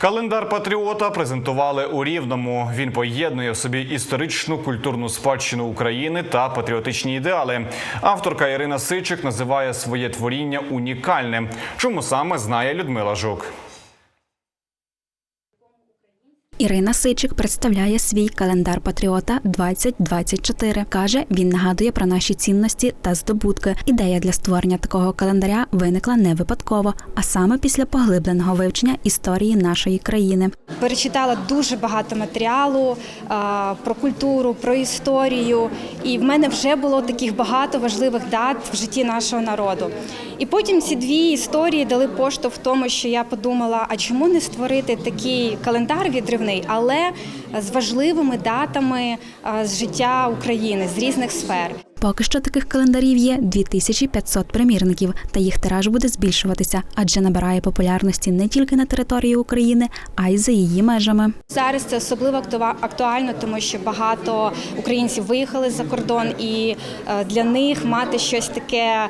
Календар патріота презентували у Рівному. Він поєднує в собі історичну культурну спадщину України та патріотичні ідеали. Авторка Ірина Сичик називає своє творіння унікальним. Чому саме знає Людмила Жук. Ірина Сичик представляє свій календар патріота 2024. Каже, він нагадує про наші цінності та здобутки. Ідея для створення такого календаря виникла не випадково, а саме після поглибленого вивчення історії нашої країни. Перечитала дуже багато матеріалу а, про культуру, про історію, і в мене вже було таких багато важливих дат в житті нашого народу. І потім ці дві історії дали поштовх в тому, що я подумала: а чому не створити такий календар відривний, але з важливими датами з життя України з різних сфер. Поки що таких календарів є 2500 примірників, та їх тираж буде збільшуватися, адже набирає популярності не тільки на території України, а й за її межами. Зараз це особливо актуально, тому що багато українців виїхали за кордон, і е, для них мати щось таке,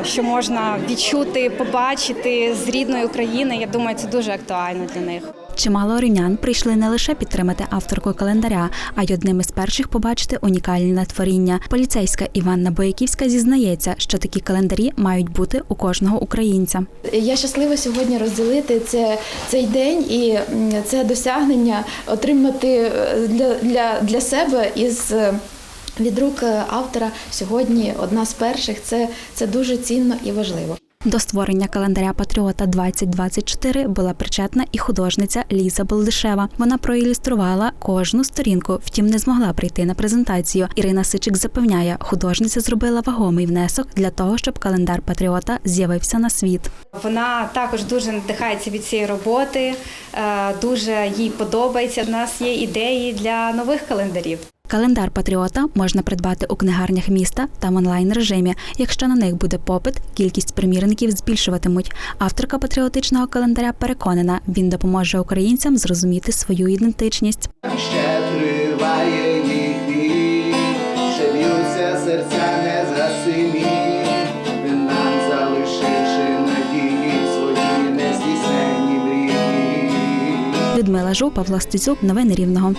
е, що можна відчути, побачити з рідної України. Я думаю, це дуже актуально для них. Чимало рівнян прийшли не лише підтримати авторку календаря, а й одним із перших побачити унікальні натворіння. Поліцейська Іванна Бояківська зізнається, що такі календарі мають бути у кожного українця. Я щаслива сьогодні розділити це, цей день і це досягнення отримати е, для, для, для себе із. е, Від рук е, автора сьогодні одна з перших. Це, це дуже цінно і важливо. До створення календаря Патріота 2024 була причетна і художниця Ліза Болдишева. Вона проілюструвала кожну сторінку, втім не змогла прийти на презентацію. Ірина Сичик запевняє, художниця зробила вагомий внесок для того, щоб календар Патріота з'явився на світ. Вона також дуже надихається від цієї роботи, е, дуже їй подобається. У нас є ідеї для нових календарів. Календар Патріота можна придбати у книгарнях міста та в онлайн режимі. Якщо на них буде попит, кількість примірників збільшуватимуть. Авторка патріотичного календаря переконана, він допоможе українцям зрозуміти свою ідентичність. ще триває бій, ще б'ються серця нездійсненні мрії. Людмила Жу, Павло Стецюк, новини Рівного.